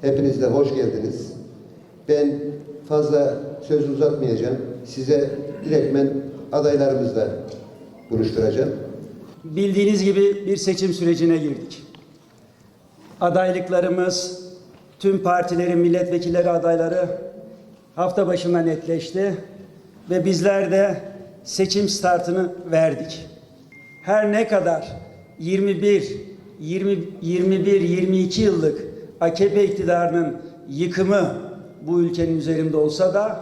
Hepiniz de hoş geldiniz. Ben fazla söz uzatmayacağım. Size direktmen adaylarımızla buluşturacağım. Bildiğiniz gibi bir seçim sürecine girdik. Adaylıklarımız, tüm partilerin milletvekilleri adayları hafta başında netleşti ve bizler de seçim startını verdik. Her ne kadar 21, 20, 21, 22 yıllık AKP iktidarının yıkımı bu ülkenin üzerinde olsa da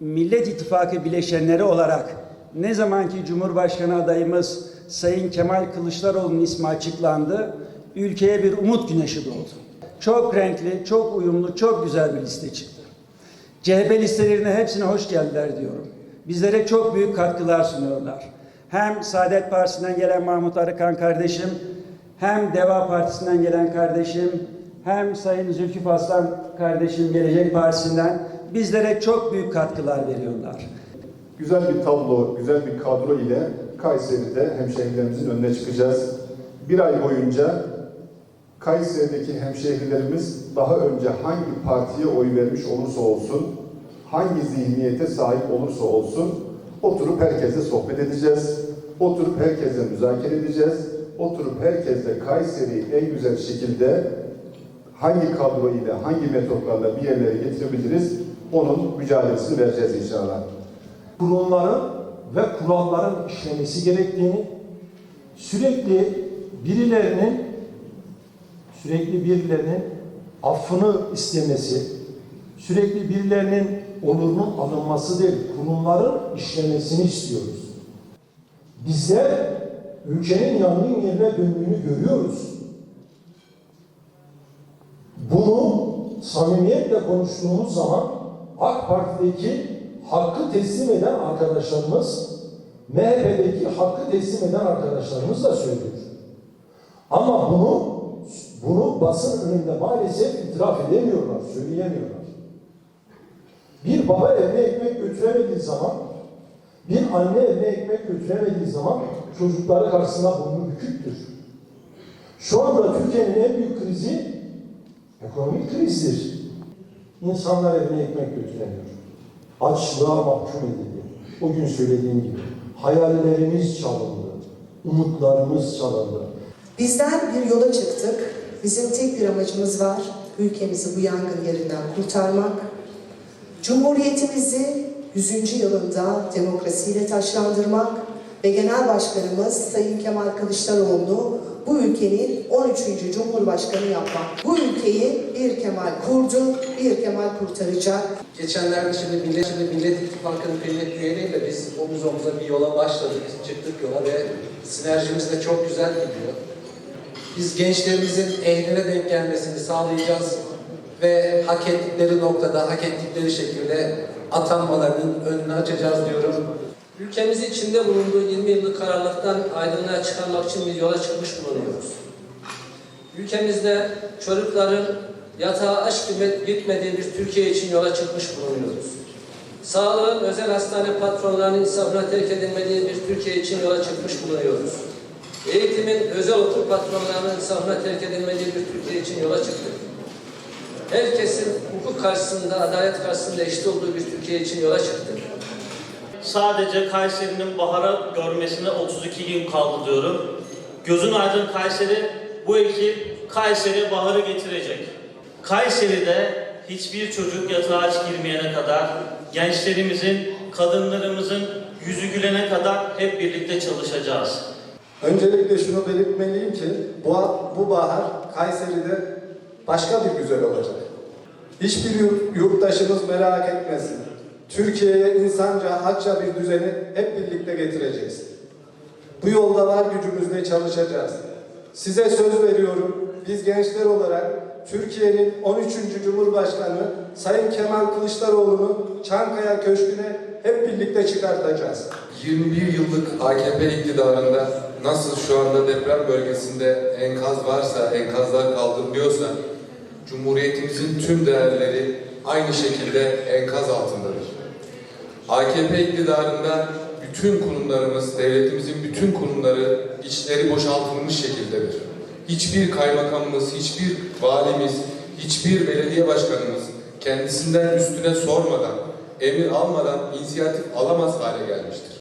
Millet İttifakı bileşenleri olarak ne zamanki Cumhurbaşkanı adayımız Sayın Kemal Kılıçdaroğlu'nun ismi açıklandı, ülkeye bir umut güneşi doğdu. Çok renkli, çok uyumlu, çok güzel bir liste çıktı. CHP listelerine hepsine hoş geldiler diyorum. Bizlere çok büyük katkılar sunuyorlar. Hem Saadet Partisi'nden gelen Mahmut Arıkan kardeşim, hem Deva Partisi'nden gelen kardeşim, hem Sayın Zülkü Aslan kardeşim Gelecek Partisi'nden bizlere çok büyük katkılar veriyorlar. Güzel bir tablo, güzel bir kadro ile Kayseri'de hemşehrilerimizin önüne çıkacağız. Bir ay boyunca Kayseri'deki hemşehrilerimiz daha önce hangi partiye oy vermiş olursa olsun, hangi zihniyete sahip olursa olsun oturup herkesle sohbet edeceğiz. Oturup herkesle müzakere edeceğiz. Oturup herkesle Kayseri'yi en güzel şekilde hangi kadro ile, hangi metotlarla bir yerlere getirebiliriz onun mücadelesini vereceğiz inşallah. kurumların ve kuralların işlemesi gerektiğini, sürekli birilerinin sürekli birilerinin affını istemesi, sürekli birilerinin onurunun alınması değil, kurumların işlemesini istiyoruz. Bizler ülkenin yangın yerine döndüğünü görüyoruz. Bunu samimiyetle konuştuğumuz zaman AK Parti'deki hakkı teslim eden arkadaşlarımız, MHP'deki hakkı teslim eden arkadaşlarımız da söylüyor. Ama bunu bunu basın önünde maalesef itiraf edemiyorlar, söyleyemiyorlar. Bir baba evine ekmek götüremediği zaman, bir anne evine ekmek götüremediği zaman çocukları karşısında burnu büküktür. Şu anda Türkiye'nin en büyük krizi ekonomik krizdir. İnsanlar evine ekmek götüremiyor. Açlığa mahkum edildi. O gün söylediğim gibi. Hayallerimiz çalındı. Umutlarımız çalındı. Bizler bir yola çıktık. Bizim tek bir amacımız var. Ülkemizi bu yangın yerinden kurtarmak. Cumhuriyetimizi 100. yılında demokrasiyle taşlandırmak ve Genel Başkanımız Sayın Kemal Kılıçdaroğlu bu ülkenin 13. Cumhurbaşkanı yapmak. Bu ülkeyi bir Kemal kurdu, bir Kemal kurtaracak. Geçenlerde şimdi Millet, şimdi Millet İttifakı'nın kıymetli üyeleriyle biz omuz omuza bir yola başladık, çıktık yola ve sinerjimiz de çok güzel gidiyor. Biz gençlerimizin ehline denk gelmesini sağlayacağız ve hak ettikleri noktada, hak ettikleri şekilde atanmalarının önünü açacağız diyorum. Ülkemizi içinde bulunduğu 20 yıllık aydınlığa çıkarmak için bir yola çıkmış bulunuyoruz. Ülkemizde çocukların yatağa aç gitmediği bir Türkiye için yola çıkmış bulunuyoruz. Sağlığın özel hastane patronlarının insafına terk edilmediği bir Türkiye için yola çıkmış bulunuyoruz. Eğitimin özel okul patronlarının insafına terk edilmediği bir Türkiye için yola çıktık. Herkesin hukuk karşısında, adalet karşısında eşit olduğu bir Türkiye için yola çıktık. Sadece Kayseri'nin bahara görmesine 32 gün kaldı diyorum. Gözün aydın Kayseri, bu ekip Kayseri baharı getirecek. Kayseri'de hiçbir çocuk yatağa aç girmeyene kadar, gençlerimizin, kadınlarımızın yüzü gülene kadar hep birlikte çalışacağız. Öncelikle şunu belirtmeliyim ki bu, bu bahar Kayseri'de başka bir güzel olacak. Hiçbir yurt- yurttaşımız merak etmesin. Türkiye'ye insanca, hakça bir düzeni hep birlikte getireceğiz. Bu yolda var gücümüzle çalışacağız. Size söz veriyorum, biz gençler olarak Türkiye'nin 13. Cumhurbaşkanı Sayın Kemal Kılıçdaroğlu'nu Çankaya Köşkü'ne hep birlikte çıkartacağız. 21 yıllık AKP iktidarında nasıl şu anda deprem bölgesinde enkaz varsa, enkazlar kaldırılıyorsa, Cumhuriyetimizin tüm değerleri aynı şekilde enkaz altındadır. AKP iktidarında bütün kurumlarımız, devletimizin bütün kurumları içleri boşaltılmış şekildedir. Hiçbir kaymakamımız, hiçbir valimiz, hiçbir belediye başkanımız kendisinden üstüne sormadan, emir almadan inisiyatif alamaz hale gelmiştir.